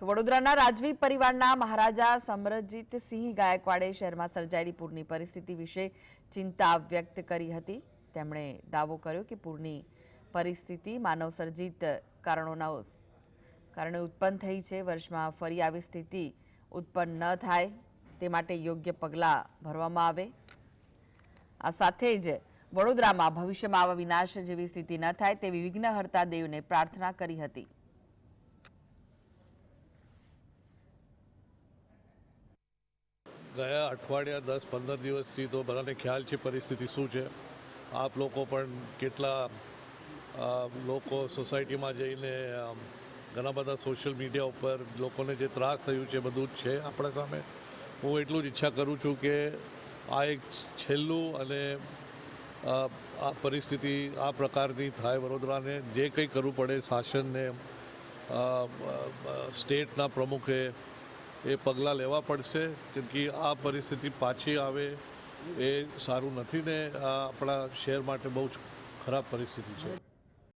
તો વડોદરાના રાજવી પરિવારના મહારાજા સમરજીત સિંહ ગાયકવાડે શહેરમાં સર્જાયેલી પૂરની પરિસ્થિતિ વિશે ચિંતા વ્યક્ત કરી હતી. તેમણે દાવો કર્યો કે પૂરની પરિસ્થિતિ માનવસર્જિત કારણોના કારણે ઉત્પન્ન થઈ છે. વર્ષમાં ફરી આવી સ્થિતિ ઉત્પન્ન ન થાય તે માટે યોગ્ય પગલાં ભરવામાં આવે. આ સાથે જ વડોદરામાં ભવિષ્યમાં આવા વિનાશ જેવી સ્થિતિ ન થાય તેવી વિઘ્નહર્તા દેવને પ્રાર્થના કરી હતી. ગયા અઠવાડિયા દસ, પંદર દિવસથી તો બધાને ખ્યાલ છે પરિસ્થિતિ શું છે. આપ લોકો પણ કેટલા લોકો સોસાયટીમાં જઈને ઘણા બધા સોશિયલ મીડિયા ઉપર લોકોને જે ત્રાસ થયું છે બધું જ છે આપણા સામે. હું એટલું જ ઈચ્છા કરું છું કે આ એક છેલ્લું અને આ પરિસ્થિતિ આ પ્રકારની થાય વડોદરાને. જે કંઈ કરવું પડે શાસનને સ્ટેટના પ્રમુખે એ પગલાં લેવા પડશે કે આ પરિસ્થિતિ પાછી આવે એ સારું નથી ને આ આપણા શહેર માટે બહુ જ ખરાબ પરિસ્થિતિ છે.